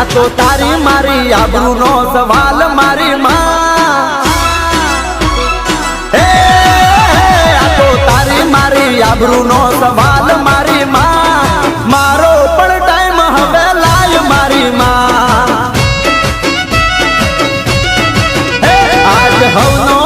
આ તો તારી મારી આબરૂ નો સવાલ મારી માં. આ તો તારી મારી આબરૂ નો સવાલ મારી માં. મારો પણ ટાઈમ હવે લાય મારી માં. આજ હવનો